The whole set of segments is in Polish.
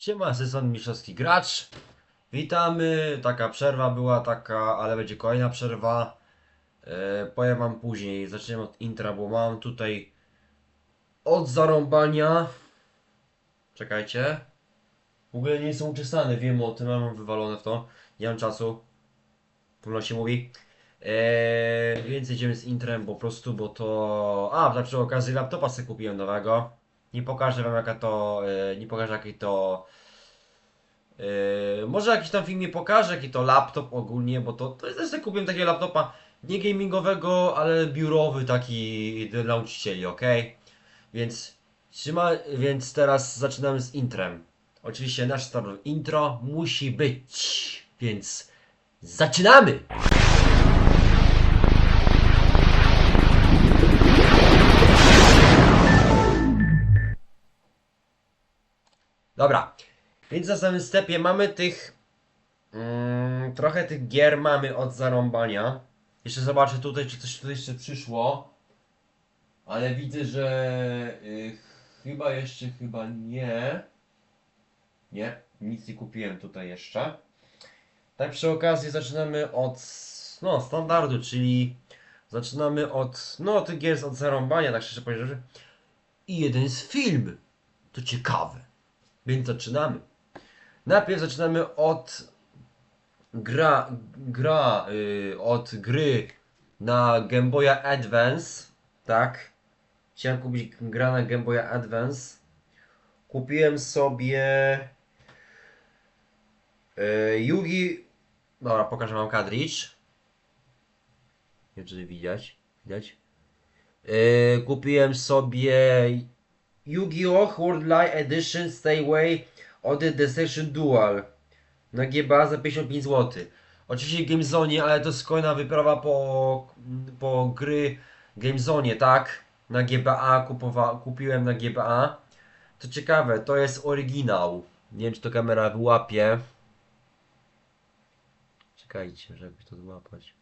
Siema, sezon mistrzowski gracz. Witamy. Taka przerwa była taka, ale będzie kolejna przerwa. E, powiem wam później. Zaczniemy od intra, bo mam tutaj od zarąbania. Czekajcie. W ogóle nie jestem uczesany, wiem o tym, mam wywalone w to. Nie mam czasu. Późno się mówi. Eee, więc jedziemy z intrem po prostu, bo to... A, tak przy okazji laptopa sobie kupiłem nowego. Nie pokażę wam jaka to... E, nie pokażę jaki to... E, może jakiś tam film nie pokażę, jaki to laptop ogólnie, bo to... To jest kupiłem takiego laptopa, nie gamingowego, ale biurowy taki dla nauczycieli, ok? Więc... Trzyma, więc teraz zaczynamy z intrem. Oczywiście nasz standard intro musi być, więc zaczynamy! Dobra, więc na samym stepie mamy tych. Mm, trochę tych gier mamy od zarąbania. Jeszcze zobaczę tutaj, czy coś tutaj jeszcze przyszło. Ale widzę, że y, chyba jeszcze chyba nie. Nie, nic nie kupiłem tutaj jeszcze. Tak przy okazji zaczynamy od no, standardu, czyli zaczynamy od no tych gier od zarąbania, tak szczerze powiedziawszy. I jeden jest film. To ciekawe. Więc zaczynamy. Najpierw zaczynamy od gra, gra y, od gry na Game Boya Advance, tak? Chciałem kupić gra na Game Boya Advance. Kupiłem sobie y, Yugi. Dobra, pokażę wam kadricz. Nie wiem, czy widać. Widać? Y, kupiłem sobie Yu-Gi-Oh! World Live Edition Stay Away Ode Deception Dual na GBA za 55 zł. Oczywiście GameZone, ale to jest kolejna wyprawa po, po gry GameZone, tak? Na GBA kupowa, kupiłem na GBA. To ciekawe, to jest oryginał. Nie wiem, czy to kamera wyłapie. Czekajcie, żeby to wyłapać.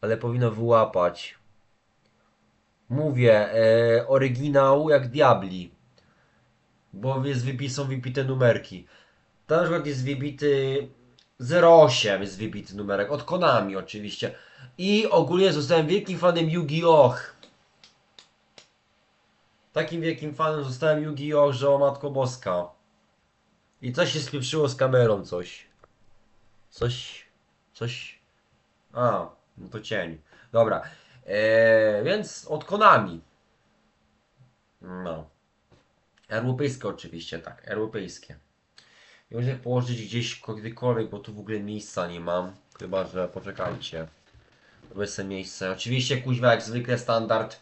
Ale powinno wyłapać. Mówię, e, oryginał jak Diabli. Bo jest są wypite numerki. To na przykład jest wybity 08 jest wybity numerek. Od Konami oczywiście. I ogólnie zostałem wielkim fanem Yu-Gi-Oh! Takim wielkim fanem zostałem Yu-Gi-Oh! że o matko boska. I coś się spieprzyło z kamerą, coś. Coś. Coś. A, no to cień. Dobra. Eee, więc od Konami. No. Europejskie oczywiście, tak. Europejskie. Nie muszę położyć gdzieś kiedykolwiek, bo tu w ogóle miejsca nie mam. Chyba, że poczekajcie. Robię sobie miejsce. Oczywiście kuźwa jak zwykle standard.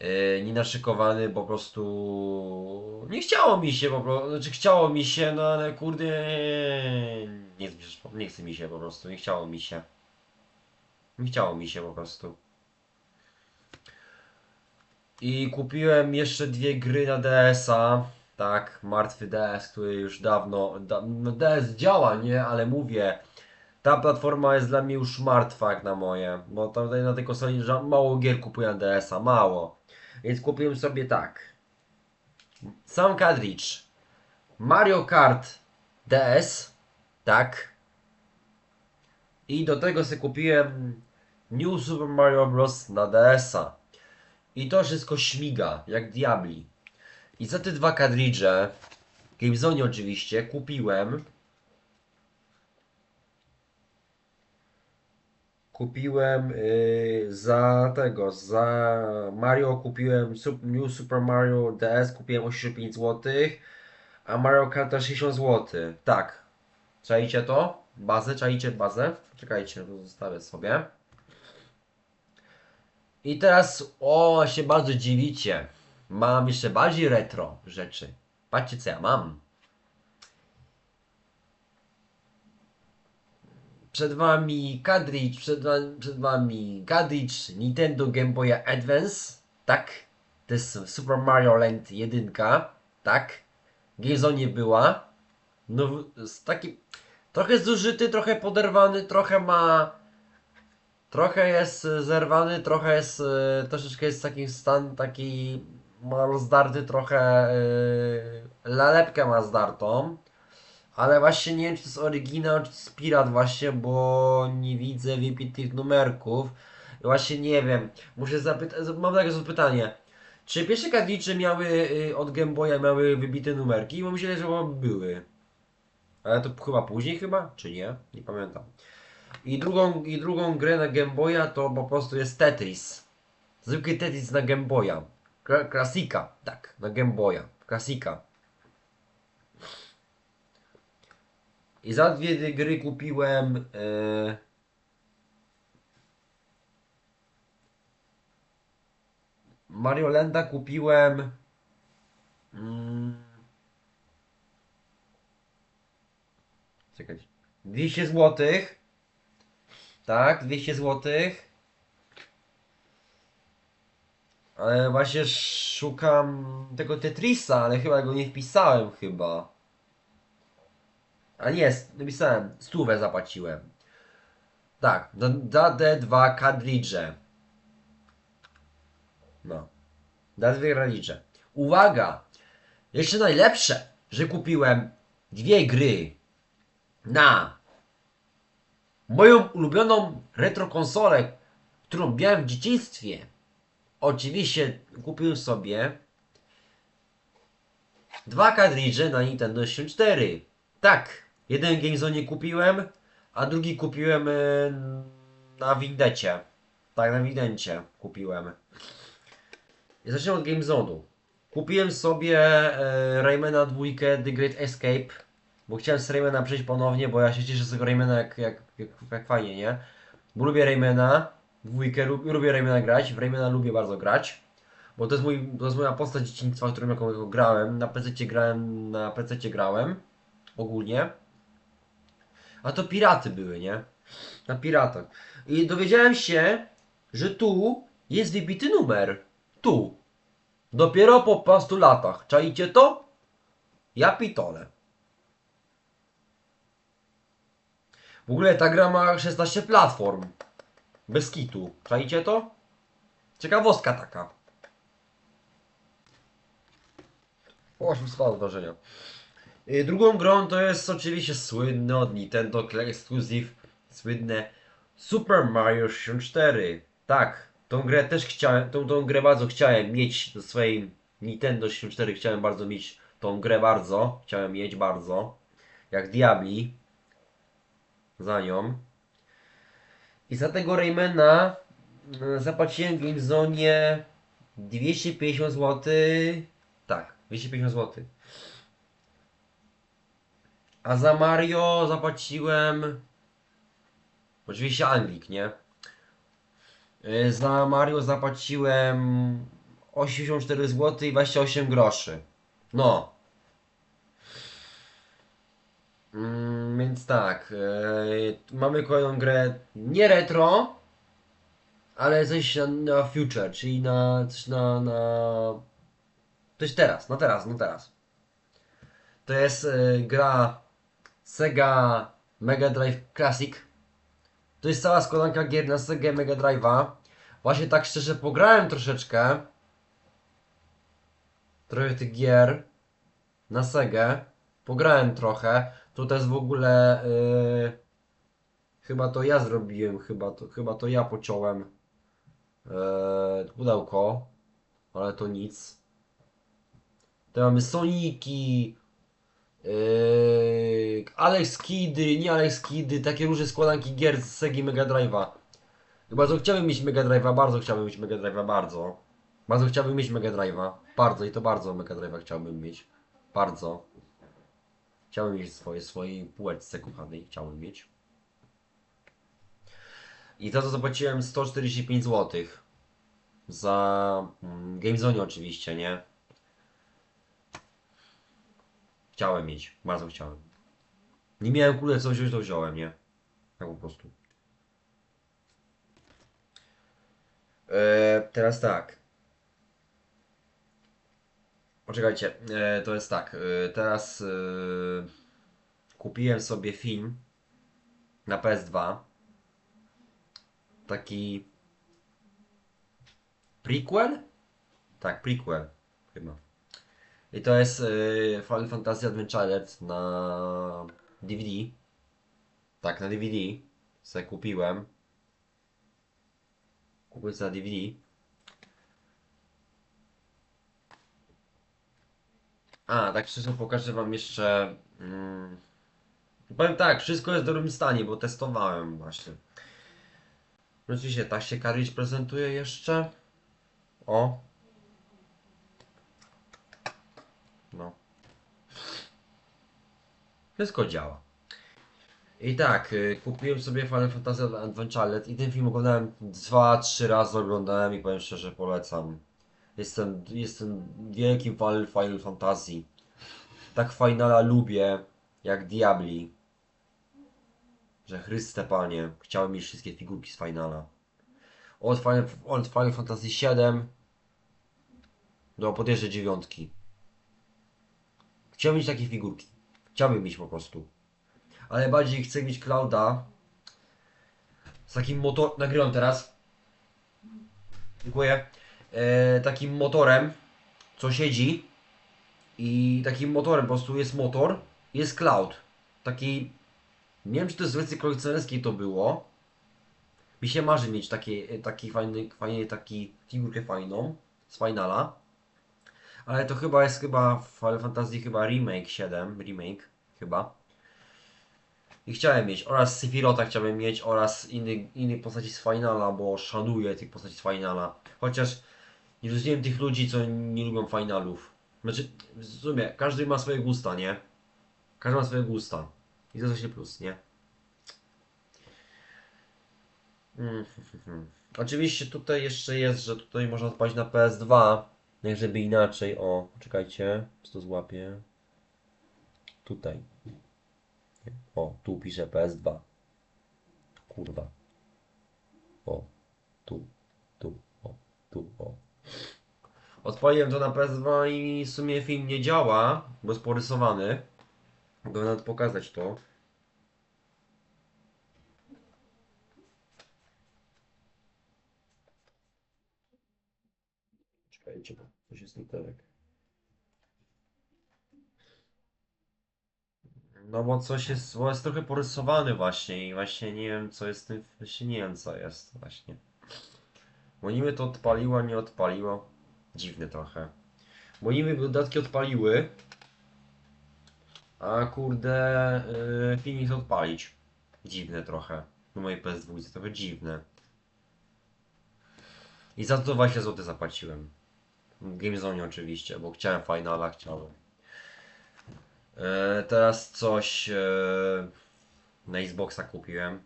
Yy, nie naszykowany, po prostu nie chciało mi się po prostu, znaczy chciało mi się, no ale kurde nie, nie chce mi się po prostu, nie chciało mi się. Nie chciało mi się po prostu. I kupiłem jeszcze dwie gry na DS-a. Tak, martwy DS, który już dawno. Da, no DS działa, nie? Ale mówię. Ta platforma jest dla mnie już martwa jak na moje. Bo tam tutaj na tej konsoli mało gier kupuję na DS-a, mało. Więc kupiłem sobie tak. Sam cartridge. Mario Kart DS. Tak. I do tego sobie kupiłem New Super Mario Bros. na DS-a. I to wszystko śmiga, jak diabli. I za te dwa kadridże, w GameZone oczywiście, kupiłem. Kupiłem yy, za tego, za Mario kupiłem New Super Mario DS, kupiłem 85 zł, a Mario Kart 60 zł. Tak. Czajcie to? Bazę, czajcie bazę? Czekajcie, zostawię sobie. I teraz, o, się bardzo dziwicie. Mam jeszcze bardziej retro rzeczy. Patrzcie, co ja mam. Przed wami cartridge, przed, przed wami cartridge Nintendo Game Boy Advance, tak? To jest Super Mario Land 1, tak? Giezo była. No, taki, trochę zużyty, trochę poderwany, trochę ma Trochę jest e, zerwany, trochę jest, e, troszeczkę jest taki stan, taki ma rozdarty trochę e, nalepkę ma zdartą. Ale właśnie nie wiem, czy to jest oryginał, czy to jest pirat właśnie, bo nie widzę wypitych numerków. Właśnie nie wiem. Muszę zapytać, mam takie pytanie. Czy pierwsze kadlicze miały y, od Game Boya miały wybite numerki? Bo myślę, że były. Ale to chyba później chyba? Czy nie? Nie pamiętam. I drugą, I drugą grę na Game Boya to po prostu jest Tetris. Zwykły Tetris na Game Boya. Kla- Klasika, tak, na Game Boya. Klasika. I za dwie gry kupiłem. E... Mario Landa kupiłem. Czekaj. 200 złotych. Tak, 200 złotych. Ale właśnie szukam tego Tetrisa, ale chyba go nie wpisałem chyba. A nie, napisałem, stówę zapłaciłem. Tak, za te dwa kadridże. No. Za dwie kadridże. Uwaga! Jeszcze najlepsze, że kupiłem dwie gry na moją ulubioną retro konsolę, którą miałem w dzieciństwie. Oczywiście kupiłem sobie dwa kadridże na Nintendo 64. Tak, jeden GameZone kupiłem, a drugi kupiłem e, na Windecie. Tak, na Windencie kupiłem. I zacznę od GameZone'u. Kupiłem sobie e, Raymana dwójkę The Great Escape, bo chciałem z Raymana przejść ponownie, bo ja się cieszę z tego Raymana jak, jak, jak, jak fajnie, nie? Bo lubię Raymana, dwójkę, lub, lubię Raymana grać, w Raymana lubię bardzo grać. Bo to jest, mój, to jest moja postać dzieciństwa, którą jaką, grałem. Na PC grałem, na PC grałem ogólnie. A to piraty były, nie? Na piratach. I dowiedziałem się, że tu jest wybity numer. Tu. Dopiero po pastu latach. Czaicie to? Ja pitole. W ogóle ta gra ma 16 platform. Bez kitu. Czaicie to? Ciekawostka taka. Się spadło wrażenia. Y, Drugą grą to jest oczywiście słynne od Nintendo Exclusive, słynne Super Mario 64. Tak, tą grę też chciałem, tą, tą grę bardzo chciałem mieć do swojej Nintendo 64, chciałem bardzo mieć tą grę bardzo, chciałem mieć bardzo, jak Diabli, za nią. I za tego Raymana y, zapłaciłem w GameZonie 250 zł. Tak, 250 zł. A za Mario zapłaciłem. Oczywiście Anglik, nie? Y, Za Mario zapłaciłem 84 zł i 28 groszy. No. Mm, więc tak. y, mamy kolejną grę nie retro, ale coś na, na future, czyli na coś na, na. Coś teraz, no teraz, no teraz. To jest y, gra Sega Mega Drive Classic. To jest cała składanka gier na Sega Mega Drive'a. Właśnie tak szczerze pograłem troszeczkę. Trochę tych gier na Segę. Pograłem trochę. To jest w ogóle yy, chyba to ja zrobiłem, chyba to, chyba to ja pociąłem yy, pudełko, ale to nic. To mamy Soniki, Yy, Alex Kidy, nie Alex Kidy, takie różne składanki gier z Segi Mega Drive'a. Bardzo chciałbym mieć Mega Drive'a, bardzo chciałbym mieć Mega Drive'a, bardzo. Bardzo chciałbym mieć Mega Drive'a. Bardzo i to bardzo Mega Drive'a chciałbym mieć. Bardzo. Chciałbym mieć swoje, swojej półeczce kochanej, chciałbym mieć. I za to zapłaciłem 145 zł. Za mm, GameZone oczywiście, nie? Chciałem mieć, bardzo chciałem. Nie miałem kurde co wziąć, to wziąłem, nie? Tak po prostu. Eee, teraz tak. Poczekajcie, eee, to jest tak. Eee, teraz eee, kupiłem sobie film na PS2. Taki prequel? Tak, prequel chyba. I to jest Final Fantasy Adventure na DVD. Tak, na DVD. Se kupiłem. Kupiłem na DVD. A, tak szczerze pokażę wam jeszcze. Mm, powiem tak, wszystko jest w dobrym stanie, bo testowałem właśnie. Oczywiście tak się Carriage prezentuje jeszcze. O. No. Wszystko działa. I tak, y, kupiłem sobie Final Fantasy Adventure i ten film oglądałem 2-3 razy oglądałem i powiem szczerze polecam. Jestem, jestem wielkim fanem Final Fantasy. Tak Finala lubię, jak Diabli. Że Chryste Panie, chciałem mieć wszystkie figurki z Finala. Od Final, od Final Fantasy 7 do podjeżdżę dziewiątki. Chciałbym mieć takie figurki. Chciałbym mieć po prostu. Ale bardziej chcę mieć Clouda z takim motor... Nagrywam teraz. Dziękuję. E, takim motorem, co siedzi i takim motorem po prostu jest motor, jest Cloud. Taki... Nie wiem, czy to z wersji kolekcjonerskiej to było. Mi się marzy mieć taki, taki fajny, fajny, taki figurkę fajną z Finala. Ale to chyba jest chyba Final Fantasy chyba Remake 7, remake chyba. I chciałem mieć oraz Sephiroth'a chciałem mieć oraz inny, innych postaci z Finala, bo szanuję tych postaci z Finala. Chociaż nie rozumiem tych ludzi, co nie lubią Finalów. Znaczy, w sumie, każdy ma swoje gusta, nie? Każdy ma swoje gusta. I to właśnie plus, nie? Mm, Oczywiście tutaj jeszcze jest, że tutaj można odpalić na PS2. Jak żeby inaczej. O, czekajcie, to złapię. Tutaj. O, tu pisze PS2. Kurwa. O, tu, tu, o, tu, o. Odpaliłem to na PS2 i w sumie film nie działa, bo jest porysowany. Mogę nawet pokazać to. Czekajcie, bo coś jest nie tak. No bo coś jest, bo jest trochę porysowany właśnie i właśnie nie wiem co jest z tym, właśnie nie wiem co jest właśnie. Bo niby to odpaliło, nie odpaliło. Dziwne trochę. Niby dodatki odpaliły, a kurde yy, odpalić. Dziwne trochę. Na mojej PS2 trochę dziwne. I za to 20 zł zapłaciłem. GameZone oczywiście, bo chciałem Finala, chciałem. E, teraz coś e, na Xboxa kupiłem.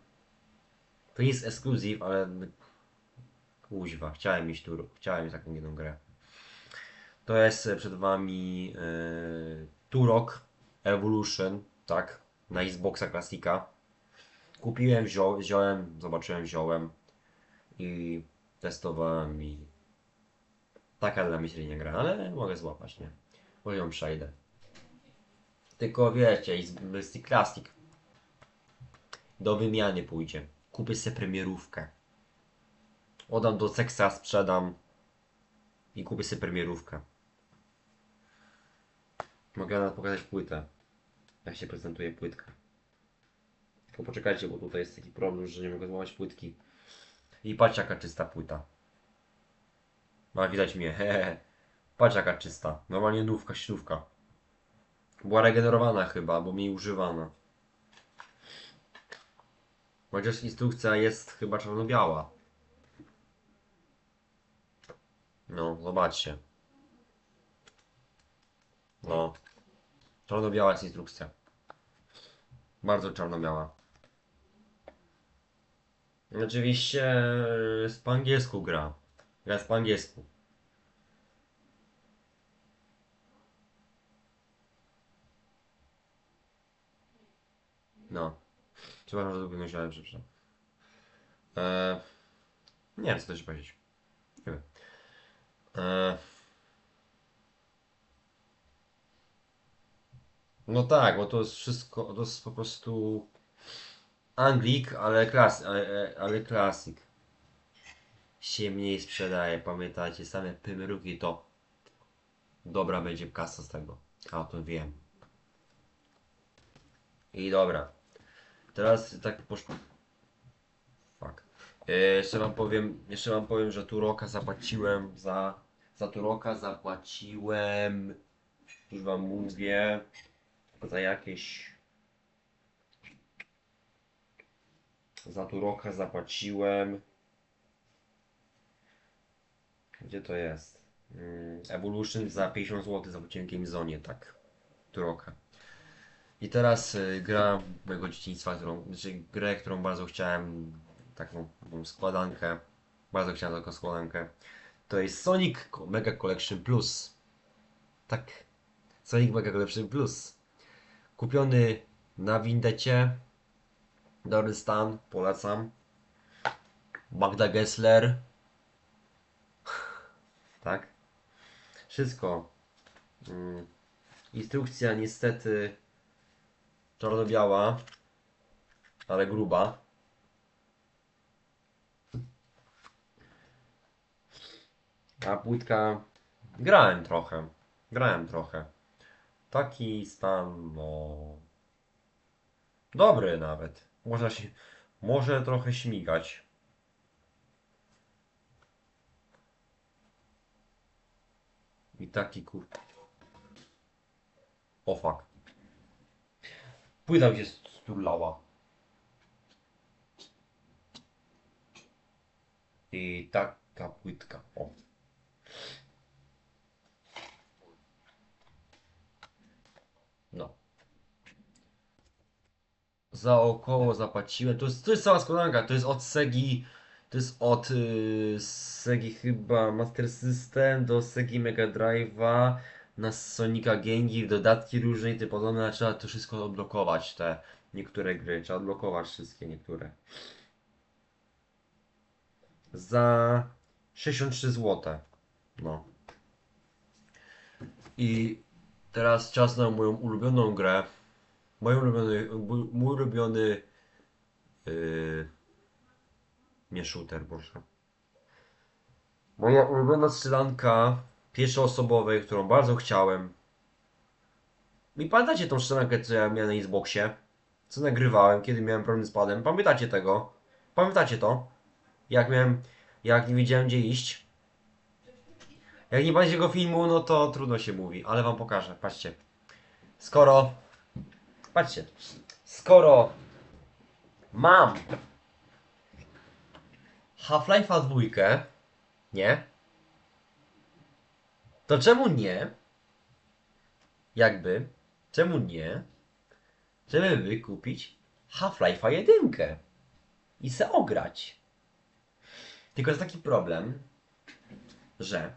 To jest ekskluzyw, ale kuźwa, chciałem mieć tu, chciałem mieć taką jedną grę. To jest przed wami e, Turok Evolution, tak, na Xboxa klasika. Kupiłem, wzią, wziąłem, zobaczyłem, wziąłem i testowałem i taka dla mnie średnia gra, ale mogę złapać, nie? Może ją przejdę. Tylko wiecie, jest Classic. Do wymiany pójdzie. Kupię sobie premierówkę. Oddam do seksa, sprzedam. I kupię sobie premierówkę. Mogę nawet pokazać płytę. Jak się prezentuje płytka. Tylko poczekajcie, bo tutaj jest taki problem, że nie mogę złamać płytki. I patrz jaka czysta płyta. Ma widać mnie, hehe. Patrz jaka czysta. Normalnie nówka, śrówka. Była regenerowana chyba, bo mi używana. Chociaż instrukcja jest chyba czarno-biała. No, zobaczcie. No. Czarno-biała jest instrukcja. Bardzo czarno-biała. Oczywiście e, jest po angielsku gra. Gra jest po angielsku. No. Przepraszam, że długo myślałem, przepraszam. Eee, nie wiem, co też powiedzieć. Nie wiem. Eee, no tak, bo to jest wszystko, to jest po prostu Anglik, ale klas, ale, ale klasik. Się mniej sprzedaje, pamiętacie, same pymeruki to dobra będzie kasa z tego. A o tym wiem. I dobra. Teraz tak poszło. Fuck. E, jeszcze wam powiem, jeszcze wam powiem, że Turoka zapłaciłem za. Za Turoka zapłaciłem. Już wam mówię. Za jakieś. Za Turoka zapłaciłem. Gdzie to jest? Mm, Evolution za 50 zł zapłaciłem GameZonie, tak. Turoka. I teraz y, gra mojego dzieciństwa, którą, znaczy grę, którą bardzo chciałem, taką, taką składankę, bardzo chciałem taką składankę, to jest Sonic Mega Collection Plus. Tak, Sonic Mega Collection Plus. Kupiony na Windecie, dobry stan, polecam. Magda Gessler. tak. Wszystko. Mm. Instrukcja niestety czarno-biała, ale gruba. A płytka grałem trochę. Grałem trochę. Taki stan, no. Dobry nawet. Można się. Może trochę śmigać. I taki kur... O fuck. Płyta mi się sturlała. I taka płytka. O. No. Za około zapłaciłem. To jest, to jest cała składanka. To jest od Segi. To jest od y, Segi chyba Master System do Segi Mega Drive'a na Sonika Gengi, dodatki różne i tym podobne, trzeba to wszystko odblokować, te niektóre gry, trzeba odblokować wszystkie niektóre. Za 63 zł. No. I teraz czas na moją ulubioną grę. Mój ulubiony, mój, ulubiony yy, nie shooter, proszę. Moja ulubiona strzelanka pierwszoosobowej, którą bardzo chciałem. I pamiętacie tą strzelankę, co ja miałem na Xboxie? Co nagrywałem, kiedy miałem problem z padem? Pamiętacie tego? Pamiętacie to? Jak miałem, jak nie wiedziałem gdzie iść? Jak nie będzie tego filmu, no to trudno się mówi, ale wam pokażę. Patrzcie. Skoro... Patrzcie. Skoro mam Half-Life'a dwójkę, nie? To czemu nie? Jakby, czemu nie? Żeby wykupić Half-Life'a jedynkę i se ograć. Tylko jest taki problem, że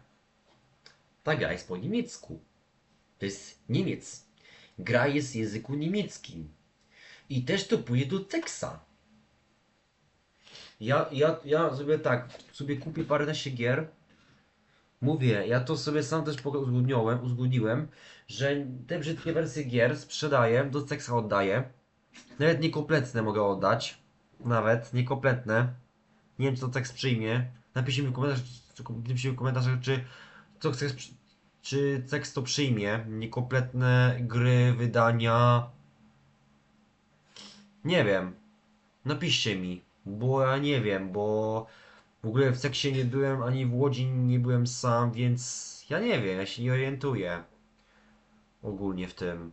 ta gra jest po niemiecku. To jest Niemiec. Gra jest w języku niemieckim. I też to pójdzie do Teksa. Ja, ja, ja sobie tak, sobie kupię paręnaście gier. Mówię, ja to sobie sam też uzgodniłem, uzgodniłem, że te brzydkie wersje gier sprzedaję, do Teksa oddaję. Nawet niekompletne mogę oddać. Nawet niekompletne. Nie wiem, czy to tekst przyjmie. Napiszcie mi w komentarzach, mi w komentarzach czy co chcesz, czy tekst to przyjmie. Niekompletne gry, wydania. Nie wiem. Napiszcie mi, bo ja nie wiem, bo w ogóle w seksie nie byłem, ani w Łodzi nie byłem sam, więc ja nie wiem, ja się nie orientuję ogólnie w tym,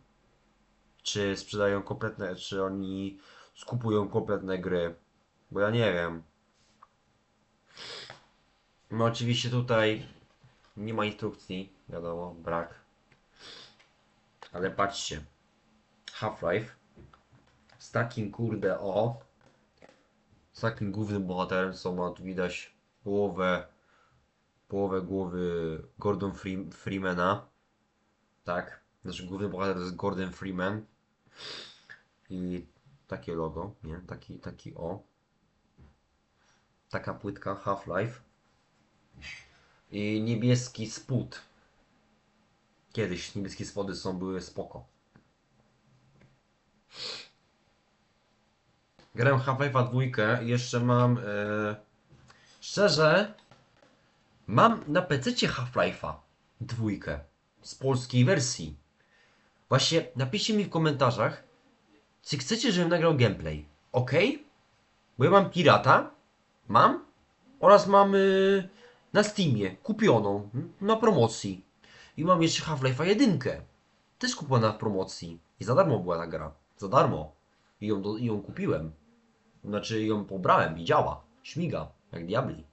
czy sprzedają kompletne, czy oni skupują kompletne gry, bo ja nie wiem. No oczywiście tutaj nie ma instrukcji, wiadomo, brak. Ale patrzcie, Half-Life z takim kurde o, z takim głównym bohaterem, co ma tu widać połowę, połowę głowy Gordon Free, Freemana, tak, znaczy główny bohater to jest Gordon Freeman. I takie logo, nie, taki, taki o, taka płytka Half-Life. I niebieski spód. Kiedyś niebieskie spody są były spoko. Grałem Half-Life'a dwójkę i jeszcze mam. E, szczerze, mam na PC Half-Life'a dwójkę. z polskiej wersji. Właśnie napiszcie mi w komentarzach, czy chcecie, żebym nagrał gameplay. Ok? Bo ja mam pirata, mam oraz mam y, na Steamie kupioną na promocji. I mam jeszcze Half-Life'a 1. Też kupiona w promocji. I za darmo była ta gra. Za darmo. I ją, do, i ją kupiłem. Znaczy ją pobrałem i działa. Śmiga, jak diabli.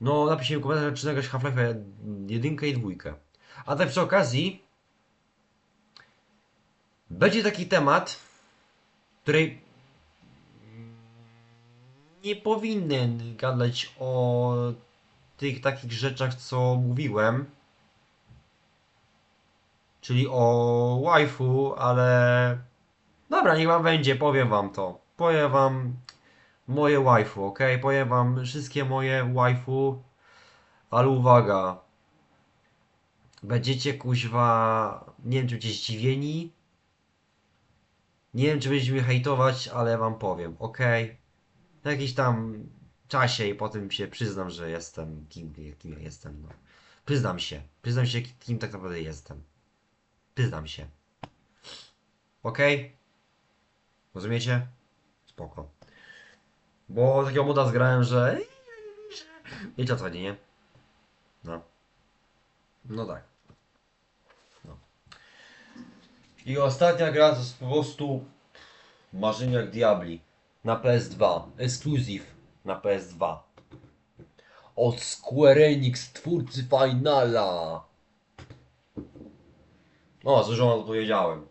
No, napiszcie mi w komentarzach, czy nagrać Half-Life 1 i 2. A tak przy okazji, będzie taki temat, której nie powinien gadać o tych takich rzeczach, co mówiłem. Czyli o waifu, ale dobra, niech wam będzie, powiem wam to. Powiem wam moje waifu, ok? Powiem wam wszystkie moje waifu, ale uwaga. Będziecie kuźwa, nie wiem czy będziecie zdziwieni. Nie wiem czy będziecie mnie hejtować, ale wam powiem, ok? W jakimś tam czasie i potem się przyznam, że jestem kim, kim ja jestem, no. Przyznam się, przyznam się kim tak naprawdę jestem. Przyznam się. Ok? Rozumiecie? Spoko. Bo takiego moda zgrałem, że... Wiecie o co chodzi, nie? No. No tak. No. I ostatnia gra to jest po prostu marzenie diabli. Na PS2. Exclusive na PS2. Od Square Enix, twórcy Finala. O, za dużo powiedziałem.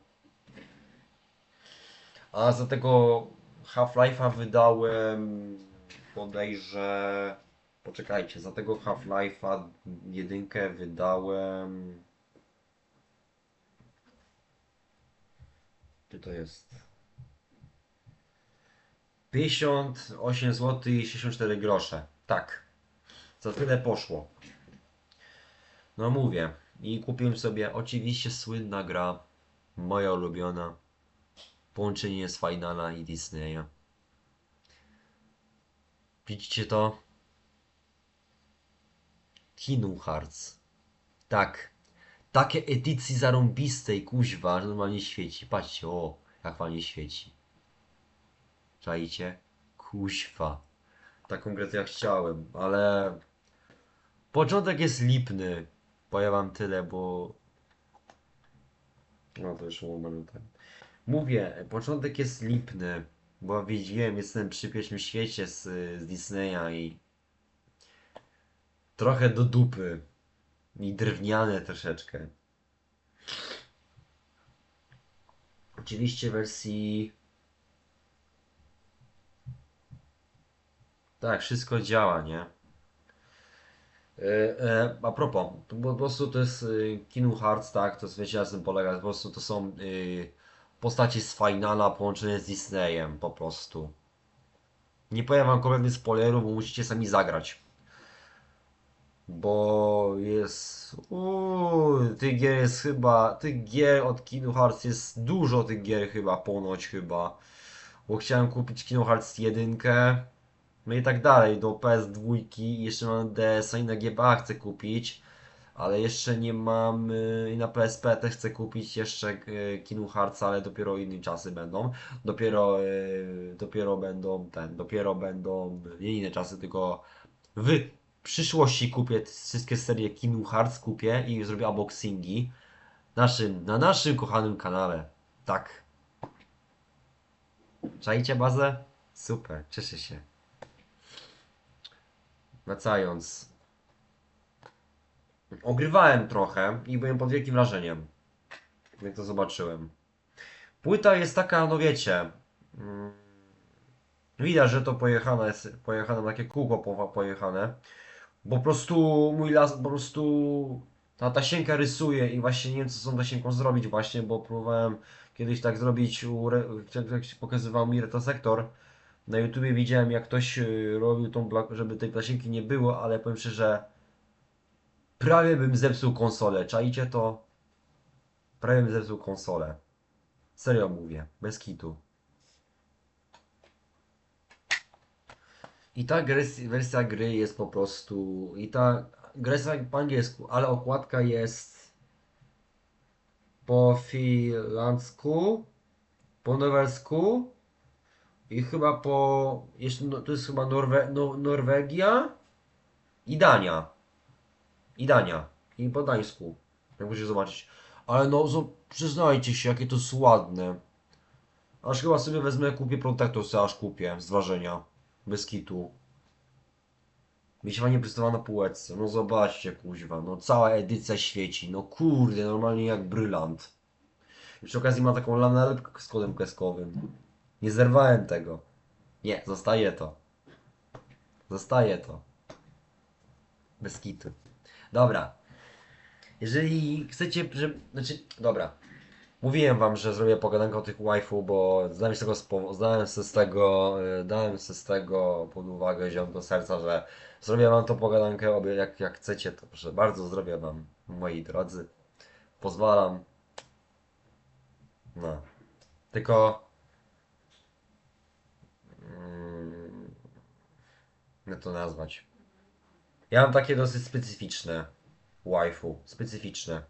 A za tego Half-Life'a wydałem bodajże... Poczekajcie, za tego Half-Life'a jedynkę wydałem... Czy to jest? 58 zł i 64 grosze. Tak. Za tyle poszło. No mówię. I kupiłem sobie oczywiście słynna gra. Moja ulubiona. Połączenie z Finala i Disneya. Widzicie to? Kingdom Hearts. Tak. Takie edycji zarąbistej, kuźwa, że normalnie świeci. Patrzcie, o, jak fajnie świeci. Czajcie? Kuźwa. Taką grę to ja chciałem, ale... Początek jest lipny. Powiem wam tyle, bo... No to już moment. Mówię, początek jest lipny, bo wiedziałem, jestem przy pierwszym świecie z, z Disneya i... Trochę do dupy. I drewniane troszeczkę. Oczywiście wersji Tak, wszystko działa, nie? E, e, a propos, to po prostu to jest y, Kingdom Hearts, tak? To jest, wiecie, na tym polega. Po prostu to są y, postaci z Finala połączone z Disneyem, po prostu. Nie powiem wam kompletnie spoilerów, bo musicie sami zagrać. Bo jest. Uuu, tych gier jest chyba. Tych gier od Kingdom Hearts jest dużo tych gier chyba, ponoć chyba. Bo chciałem kupić Kingdom Hearts 1. No i tak dalej, do PS2 i jeszcze mam DS-a i na GBA chcę kupić, ale jeszcze nie mam y, i na PSP też chcę kupić jeszcze y, Kingdom Hearts, ale dopiero inne czasy będą. Dopiero, y, dopiero będą ten, dopiero będą nie inne czasy, tylko w przyszłości kupię wszystkie serie Kingdom Hearts kupię i zrobię unboxingi naszym, na naszym kochanym kanale. Tak. Czajcie bazę? Super, cieszę się. Wracając. Ogrywałem trochę i byłem pod wielkim wrażeniem. Jak to zobaczyłem. Płyta jest taka, no wiecie. mm, Widać, że to pojechane jest, pojechane takie kółko po- pojechane. Bo po prostu mój las, po prostu ta tasiemka rysuje i właśnie nie wiem co z tą tasiemką zrobić właśnie, bo próbowałem kiedyś tak zrobić, u, jak pokazywał mi Retrosektor. Na YouTubie widziałem jak ktoś y, robił tą, żeby tej tasiemki nie było, ale powiem szczerze, prawie bym zepsuł konsolę. Czaicie to? Prawie bym zepsuł konsolę. Serio mówię, bez kitu. I ta wersja gry jest po prostu. I ta gra jest po angielsku, ale okładka jest po finlandzku, po norwesku i chyba po. Jeszcze, no, to jest chyba Norwe, no, Norwegia i Dania. I Dania. I po dańsku. Jak musicie zobaczyć. Ale no, zo- przyznajcie się, jakie to jest ładne. Aż chyba sobie wezmę, kupię Protector, sobie aż kupię z ważenia. Bez kitu. Mieć fajnie na półeczce. No zobaczcie, kuźwa. No cała edycja świeci. No kurde, normalnie jak brylant. I przy okazji ma taką lamelkę z kodem kreskowym. Nie zerwałem tego. Nie, zostaje to. Zostaje to. Bez kitu. Dobra. Jeżeli chcecie, że... Znaczy, dobra. Mówiłem wam, że zrobię pogadankę o tych waifu, bo zdałem się tego, spo- zdałem się z tego, y, dałem się z tego pod uwagę, wziąłem do serca, że zrobię wam tą pogadankę, jak, jak chcecie, to proszę bardzo, zrobię wam, moi drodzy. Pozwalam. No. Tylko... jak to nazwać? Ja mam takie dosyć specyficzne waifu. Specyficzne.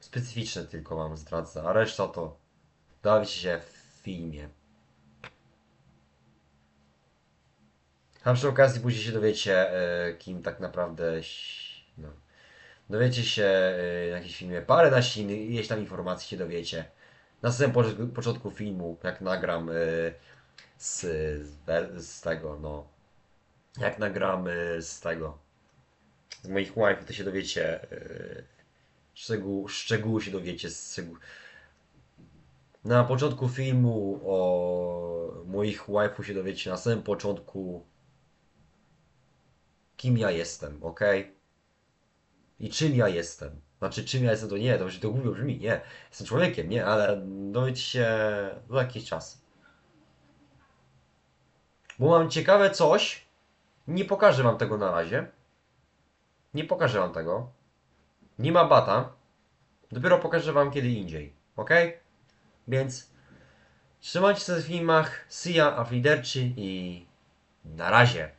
Specyficzne tylko mam zdradzę, a reszta to dowiecie się w filmie. A przy okazji później się dowiecie, e, kim tak naprawdę. No, dowiecie się e, w jakimś filmie parę nasiny, ileś tam informacji się dowiecie. Na samym początku, początku filmu, jak nagram e, z, z, tego, no. Jak nagram e, z tego. Z moich wife, to się dowiecie. e, Szczegół, szczegóły się dowiecie szczegół. Na początku filmu o moich waifu się dowiecie na samym początku kim ja jestem, ok? I czym ja jestem. Znaczy czym ja jestem to nie, to to głupio brzmi, nie. Jestem człowiekiem, nie, ale dowiecie się za jakiś czas. Bo mam ciekawe coś. Nie pokażę wam tego na razie. Nie pokażę wam tego. Nie ma bata. Dopiero pokażę wam kiedy indziej. Ok? Więc trzymajcie się w filmach. See ya, i na razie.